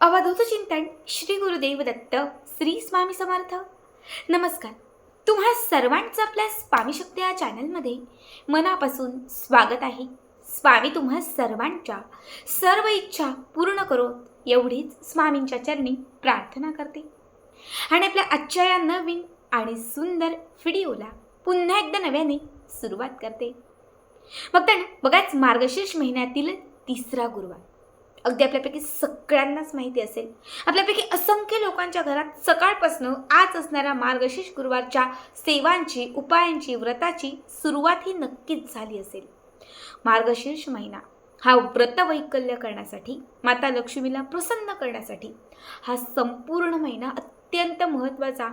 अवधूत चिंतन श्री गुरुदेव दत्त श्री स्वामी समर्थ. नमस्कार. तुम्हा सर्वांचं आपल्या स्वामी शक्ती या चॅनलमध्ये मनापासून स्वागत आहे. स्वामी तुम्हा सर्वांच्या सर्व इच्छा पूर्ण करो एवढीच स्वामींच्या चरणी प्रार्थना करते. आणि आपल्या आजच्या या नवीन आणि सुंदर व्हिडिओला पुन्हा एकदा नव्याने सुरुवात करते. मग ना बघाच मार्गशीर्ष महिन्यातील तिसरा गुरुवार. अगदी आपल्यापैकी सगळ्यांनाच माहिती असेल. आपल्यापैकी असंख्य लोकांच्या घरात सकाळपासून आज असणाऱ्या मार्गशीर्ष गुरुवारच्या सेवांची उपायांची व्रताची सुरुवात ही नक्कीच झाली असेल. मार्गशीर्ष महिना हा व्रत वैकल्य करण्यासाठी माता लक्ष्मीला प्रसन्न करण्यासाठी हा संपूर्ण महिना अत्यंत महत्त्वाचा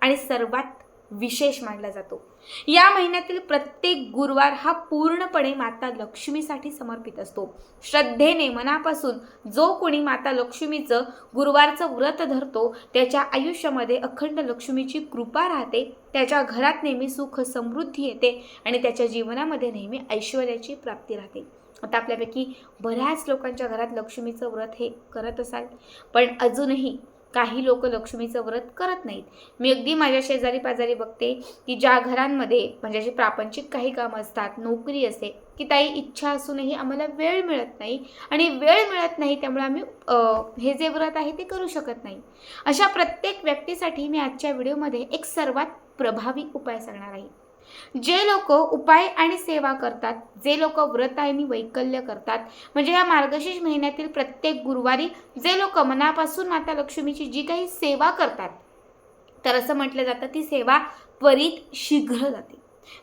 आणि सर्वात विशेष मानला जातो. या महिन्यातील प्रत्येक गुरुवार हा पूर्णपणे माता लक्ष्मीसाठी समर्पित असतो. श्रद्धेने मनापासून जो कोणी माता लक्ष्मीचं गुरुवारचं व्रत धरतो त्याच्या आयुष्यामध्ये अखंड लक्ष्मीची कृपा राहते. त्याच्या घरात नेहमी सुख समृद्धी येते आणि त्याच्या जीवनामध्ये नेहमी ऐश्वर्याची प्राप्ती राहते. आता आपल्यापैकी बऱ्याच लोकांच्या घरात लक्ष्मीचं व्रत हे करत असाल. पण अजूनही काही लोक लक्ष्मीचं व्रत करत नाहीत. मी अगदी माझ्या शेजारी पाजारी बघते की ज्या घरांमध्ये म्हणजे अशी प्रापंचिक काही कामं असतात नोकरी असते की ताई इच्छा असूनही आम्हाला वेळ मिळत नाही आणि वेळ मिळत नाही त्यामुळे आम्ही हे जे व्रत आहे ते करू शकत नाही. अशा प्रत्येक व्यक्तीसाठी मी आजच्या व्हिडिओमध्ये एक सर्वात प्रभावी उपाय सांगणार आहे. जे लोक उपाय आणि सेवा करतात जे लोक व्रत आणि वैकल्य करतात म्हणजे या मार्गशीर्ष महिन्यातील प्रत्येक गुरुवारी जे लोक मनापासून माता लक्ष्मीची जी काही सेवा करतात तर असं म्हटलं जातं ती सेवा त्वरित शीघ्र जाते.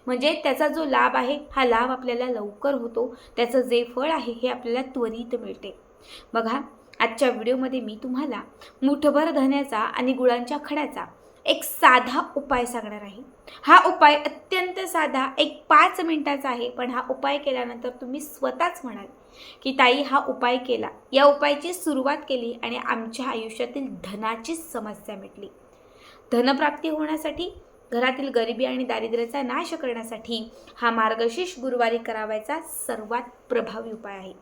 म्हणजे त्याचा जो लाभ आहे हा लाभ आपल्याला लवकर होतो त्याचं जे फळ आहे हे आपल्याला त्वरित मिळते. बघा आजच्या व्हिडिओमध्ये मी तुम्हाला मुठभर धन्याचा आणि गुळांच्या खड्याचा एक साधा उपाय सांगणार आहे. हा उपाय अत्यंत साधा एक पाच मिनिटाचा आहे पण हा उपाय केल्यानंतर तुम्ही स्वतःच म्हणाल की ताई हा उपाय केला. या उपायाची सुरुवात केली आणि आमच्या आयुष्यातील धनाचीच समस्या मिटली. धनप्राप्ती होण्यासाठी घरातील गरिबी आणि दारिद्र्याचा नाश करण्यासाठी हा मार्गशीर्ष गुरुवारी करावायचा सर्वात प्रभावी उपाय आहे.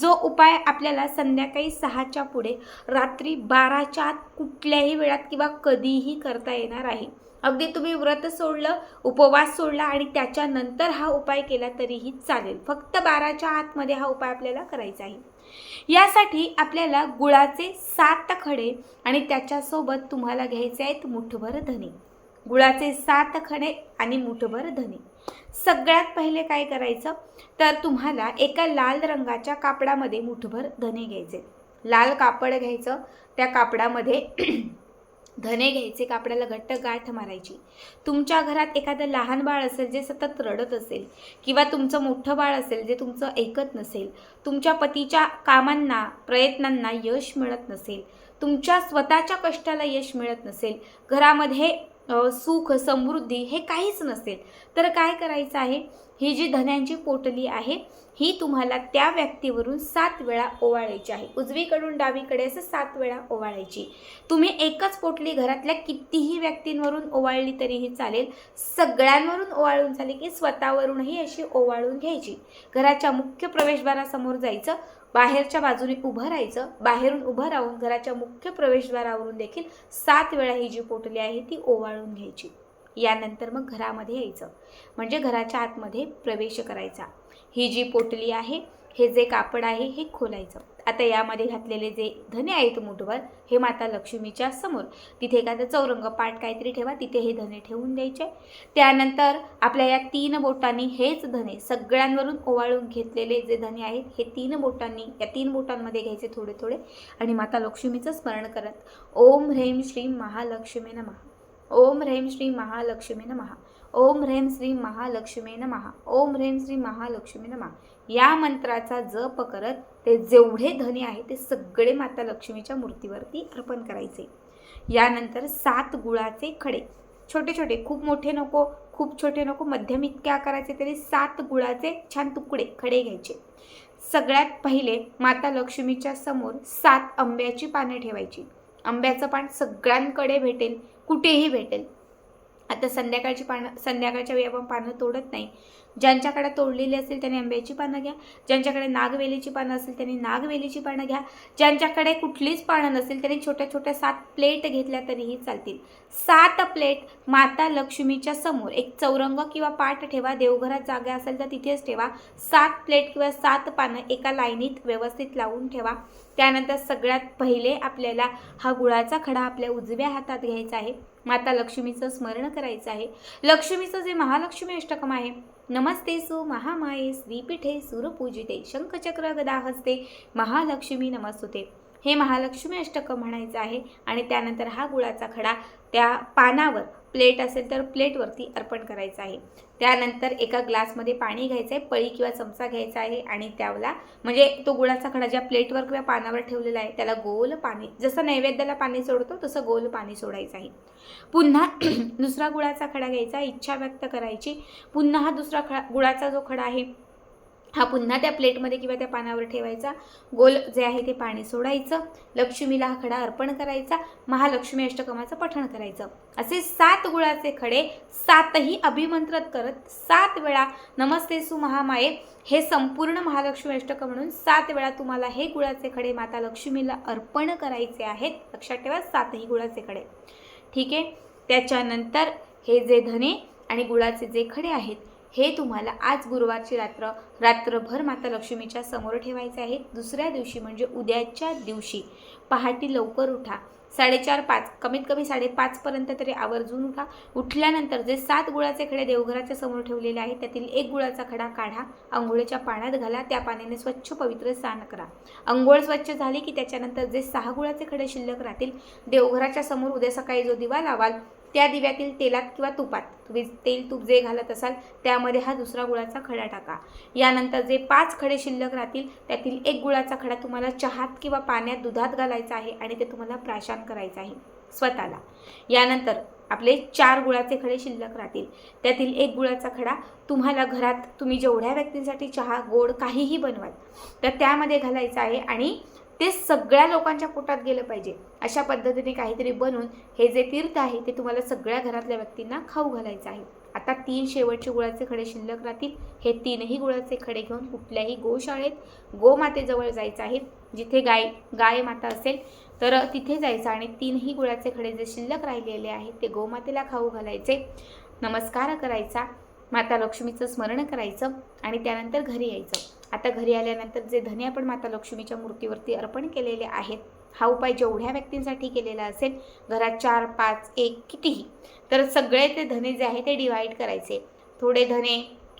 जो उपाय आपल्याला संध्याकाळी सहाच्या पुढे रात्री बाराच्या आत कुठल्याही वेळात किंवा कधीही करता येणार आहे. अगदी तुम्ही व्रत सोडलं उपवास सोडला आणि त्याच्यानंतर हा उपाय केला तरीही चालेल. फक्त बाराच्या आतमध्ये हा उपाय आपल्याला करायचा आहे. यासाठी आपल्याला गुळाचे सात खडे आणि त्याच्यासोबत तुम्हाला घ्यायचे आहेत मुठभर धने. गुळाचे सात खडे आणि मुठभर धने. सगळ्यात पहिले काय करायचं? तर तुम्हाला एका लाल रंगाच्या कापडामध्ये मुठभर धने घ्यायचे. लाल कापड घ्यायचं. त्या कापडामध्ये धने घ्यायचे. कापडाला घट्ट गाठ मारायची. तुमच्या घरात एखादं लहान बाळ असेल जे सतत रडत असेल किंवा तुमचं मोठं बाळ असेल जे तुमचं ऐकत नसेल तुमच्या पतीच्या कामांना प्रयत्नांना यश मिळत नसेल तुमच्या स्वतःच्या कष्टाला यश मिळत नसेल घरामध्ये सुख समृद्धी हे काहीच नसेल. तर काय करायचं आहे? ही जी धन्यांची पोटली आहे ही तुम्हाला त्या व्यक्तीवरून सात वेळा ओवाळायची आहे. उजवीकडून डावीकडे असं सात वेळा ओवाळायची. तुम्ही एकच पोटली घरातल्या कितीही व्यक्तींवरून ओवाळली तरीही चालेल. सगळ्यांवरून ओवाळून झाली की स्वतःवरूनही अशी ओवाळून घ्यायची. घराच्या मुख्य प्रवेशद्वारासमोर जायचं बाहेरच्या बाजूने उभं राहायचं बाहेरून उभं राहून घराच्या मुख्य प्रवेशद्वारावरून देखील सात वेळा ही जी पोटली आहे ती ओवाळून घ्यायची. यानंतर मग घरामध्ये यायचं. म्हणजे घराच्या आतमध्ये प्रवेश करायचा. ही जी पोटली आहे हे जे कापड आहे हे खोलायचं. आता यामध्ये घातलेले जे धने आहेत मुठभर हे माता लक्ष्मीच्या समोर. तिथे एखादं चौरंग पाट काहीतरी ठेवा तिथे हे धने ठेवून द्यायचे. त्यानंतर आपल्या या तीन बोटांनी हेच धने सगळ्यांवरून ओवाळून घेतलेले जे धने आहेत हे तीन बोटांनी या तीन बोटांमध्ये घ्यायचे थोडे थोडे आणि माता लक्ष्मीचं स्मरण करत ओम ह्रेम श्री महालक्ष्मी नमः. ओम ह्रेम श्री महालक्ष्मी नमः. ओम ह्रेम श्री महालक्ष्मी नमहा ओम ह्रेम श्री महालक्ष्मी नमहा या मंत्राचा जप करत ते जेवढे धने आहे ते सगळे माता लक्ष्मीच्या मूर्तीवरती अर्पण करायचे. यानंतर सात गुळाचे खडे. छोटे छोटे खूप मोठे नको खूप छोटे नको मध्यम इतके आकाराचे तरी सात गुळाचे छान तुकडे खडे घ्यायचे. सगळ्यात पहिले माता लक्ष्मीच्या समोर सात आंब्याची पाने ठेवायची. आंब्याचं पान सगळ्यांकडे भेटेल कुठेही भेटेल. आता संध्याकाळची पानं संध्याकाळच्या वेळी आपण पानं तोडत नाही. ज्यांच्याकडे तोडलेली असेल त्यांनी आंब्याची पानं घ्या. ज्यांच्याकडे नागवेलीची पानं असेल त्यांनी नागवेलीची पानं घ्या. ज्यांच्याकडे कुठलीच पानं नसेल त्यांनी छोट्या छोट्या सात प्लेट घेतल्या तरीही चालतील. सात प्लेट माता लक्ष्मीच्या समोर एक चौरंग किंवा पाठ ठेवा. देवघरात जागा असेल तर तिथेच ठेवा. सात प्लेट किंवा सात पानं एका लाईनीत व्यवस्थित लावून ठेवा. त्यानंतर सगळ्यात पहिले आपल्याला हा गुळाचा खडा आपल्या उजव्या हातात घ्यायचा आहे. माता लक्ष्मीचं स्मरण करायचं आहे. लक्ष्मीचं जे महालक्ष्मी अष्टकम आहे नमस्ते सु महामाये श्रीपीठे सुरपूजिते शंखचक्र गदा हस्ते महालक्ष्मी नमस्तुते। हे महालक्ष्मी अष्टकं म्हणायचं आहे. आणि त्यानंतर हा गुळाचा खडा त्या पानावर प्लेट असेल तर प्लेटवरती अर्पण करायचं आहे. त्यानंतर एका ग्लासमध्ये पाणी घ्यायचं आहे पळी किंवा चमचा घ्यायचा आहे आणि त्याला म्हणजे तो गुळाचा खडा ज्या प्लेटवर किंवा पानावर ठेवलेला आहे त्याला गोल पाणी जसं नैवेद्याला पाणी सोडतो तसं गोल पाणी सोडायचं आहे. पुन्हा दुसरा गुळाचा खडा घ्यायचा इच्छा व्यक्त करायची. पुन्हा हा दुसरा खडा गुळाचा जो खडा आहे हा पुन्हा त्या प्लेटमध्ये किंवा त्या पानावर ठेवायचा. गोल जे आहे ते पाणी सोडायचं. लक्ष्मीला हा खडा अर्पण करायचा. महालक्ष्मी अष्टकमाचं पठण करायचं. असे सात गुळाचे खडे सातही अभिमंत्रत करत सात वेळा नमस्ते सु महामाये. हे संपूर्ण महालक्ष्मी अष्टक म्हणून सात वेळा तुम्हाला हे गुळाचे खडे माता लक्ष्मीला अर्पण करायचे आहेत. लक्षात ठेवा सातही गुळाचे खडे. ठीक आहे? त्याच्यानंतर हे जे धने आणि गुळाचे जे खडे आहेत हे तुम्हाला आज गुरुवारची रात्र रात्रभर माता लक्ष्मीच्या समोर ठेवायचे आहे. दुसऱ्या दिवशी म्हणजे उद्याच्या दिवशी पहाटे लवकर उठा. साडेचार पाच कमीत कमी साडेपाचपर्यंत तरी आवर्जून उठा. उठल्यानंतर जे सात गुळाचे खडे देवघराच्या समोर ठेवलेले आहेत त्यातील एक गुळाचा खडा काढा आंघोळीच्या पाण्यात घाला त्या पाण्याने स्वच्छ पवित्र स्नान करा. आंघोळ स्वच्छ झाली की त्याच्यानंतर जे सहा गुळाचे खडे शिल्लक राहतील देवघराच्या समोर उद्या सकाळी जो दिवा लावाल त्या दिव्यातील तेलात किंवा तुपात तुम्ही तेल तूप जे घालत असाल त्यामध्ये हा दुसरा गुळाचा खडा टाका. यानंतर जे पाच खडे शिल्लक राहतील त्यातील एक गुळाचा खडा तुम्हाला चहात किंवा पाण्यात दुधात घालायचा आहे आणि ते तुम्हाला प्राशान करायचं आहे स्वतःला. यानंतर आपले चार गुळाचे खडे शिल्लक राहतील. त्यातील एक गुळाचा खडा तुम्हाला घरात तुम्ही जेवढ्या व्यक्तींसाठी चहा गोड काहीही बनवाल तर त्यामध्ये घालायचं आहे आणि ते सगळ्या लोकांच्या पोटात गेलं पाहिजे. अशा पद्धतीने काहीतरी बनवून हे जे तीर्थ आहे ते तुम्हाला सगळ्या घरातल्या व्यक्तींना खाऊ घालायचं आहे. आता तीन शेवटचे गुळाचे खडे शिल्लक राहतील. हे तीनही गुळाचे खडे घेऊन कुठल्याही गोशाळेत गोमातेजवळ जायचं आहे. जिथे गाय गाय माता असेल तर तिथे जायचं आणि तीनही गुळाचे खडे जे शिल्लक राहिलेले आहेत ते गोमातेला खाऊ घालायचे. नमस्कार करायचा माता लक्ष्मीचं स्मरण करायचं आणि त्यानंतर घरी यायचं. आता घरी आल्यानंतर जे धने आपण माता लक्ष्मीच्या मूर्तीवरती अर्पण केलेले आहेत हा उपाय जेवढ्या व्यक्तींसाठी केलेला असेल घरात चार पाच एक कितीही तर सगळे ते धने जे आहे ते डिवाईड करायचे. थोडे धने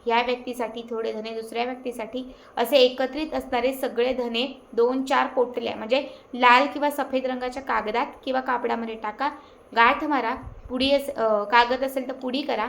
ह्या व्यक्तीसाठी थोडे धने दुसऱ्या व्यक्तीसाठी असे एकत्रित असणारे सगळे धने दोन चार पोटल्या म्हणजे लाल किंवा सफेद रंगाच्या कागदात किंवा कापडामध्ये टाका गाठ मारा पुडी अस कागद असेल तर पुडी करा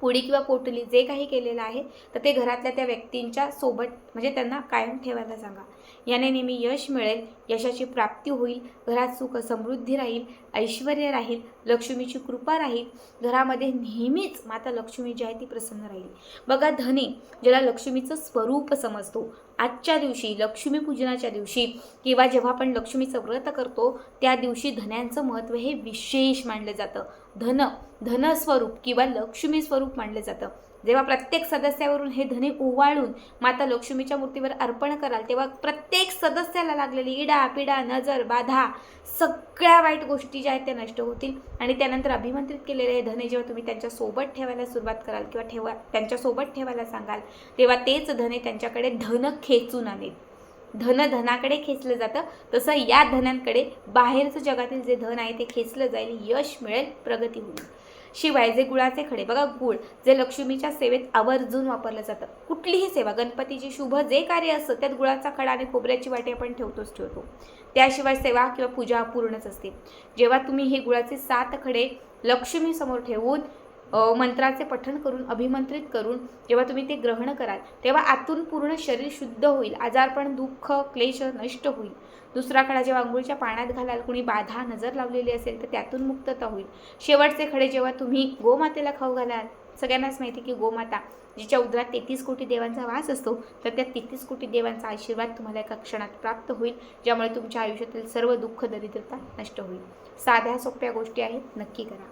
पुडी किंवा पोटली जे काही केलेलं आहे तर ते घरातल्या त्या व्यक्तींच्या सोबत म्हणजे त्यांना कायम ठेवायला सांगा. याने नेहमी यश मिळेल यशाची प्राप्ती होईल घरात सुख समृद्धी राहील ऐश्वर राहील लक्ष्मीची कृपा राहील. घरामध्ये नेहमीच माता लक्ष्मी जी आहे ती प्रसन्न राहील. बघा धने ज्याला लक्ष्मीचं स्वरूप समजतो. आजच्या दिवशी लक्ष्मीपूजनाच्या दिवशी किंवा जेव्हा आपण लक्ष्मीचं व्रत करतो त्या दिवशी धन्यांचं महत्त्व हे विशेष मानलं जातं. धन धनस्वरूप किंवा लक्ष्मी स्वरूप मानलं जातं. जेव्हा प्रत्येक सदस्यावरून हे धने ओवाळून माता लक्ष्मीच्या मूर्तीवर अर्पण कराल तेव्हा प्रत्येक सदस्याला लागलेली इडा पिडा नजर बाधा सगळ्या वाईट गोष्टी ज्या आहेत त्या नष्ट होतील. आणि त्यानंतर अभिमंत्रित केलेले हे धने जेव्हा तुम्ही त्यांच्यासोबत ठेवायला सुरुवात कराल किंवा ठेवा त्यांच्यासोबत ठेवायला सांगाल तेव्हा तेच धने त्यांच्याकडे धन खेचून आणेल. धन धनाकडे खेचलं जातं तसं या धनांकडे बाहेरचं जगातील जे धन आहे ते खेचलं जाईल यश मिळेल प्रगती होईल. शिवाय जे गुळाचे खडे बघा गुळ जे लक्ष्मीच्या सेवेत आवर्जून वापरलं जातं. कुठलीही सेवा गणपतीची शुभ जे कार्य असतं त्यात गुळाचा खडा आणि खोबऱ्याची वाटी आपण ठेवतोच ठेवतो. त्याशिवाय सेवा किंवा पूजा पूर्णच असते. जेव्हा तुम्ही हे गुळाचे सात खडे लक्ष्मीसमोर ठेवून मंत्राचे पठण करून अभिमंत्रित करून जेव्हा तुम्ही ते ग्रहण कराल तेव्हा आतून पूर्ण शरीर शुद्ध होईल आजारपण दुःख क्लेश नष्ट होईल. दुसरा खडा जेव्हा अंघोळीच्या पाण्यात घालाल कुणी बाधा नजर लावलेली असेल तर त्यातून मुक्तता होईल. शेवटचे खडे जेव्हा तुम्ही गोमातेला खाऊ घालाल सगळ्यांनाच माहिती की गोमाता जिच्या उदरात तेहतीस कोटी देवांचा वास असतो तर त्या तेहतीस कोटी देवांचा आशीर्वाद तुम्हाला एका क्षणात प्राप्त होईल ज्यामुळे तुमच्या आयुष्यातील सर्व दुःख दरिद्रता नष्ट होईल. साध्या सोप्या गोष्टी आहेत नक्की करा.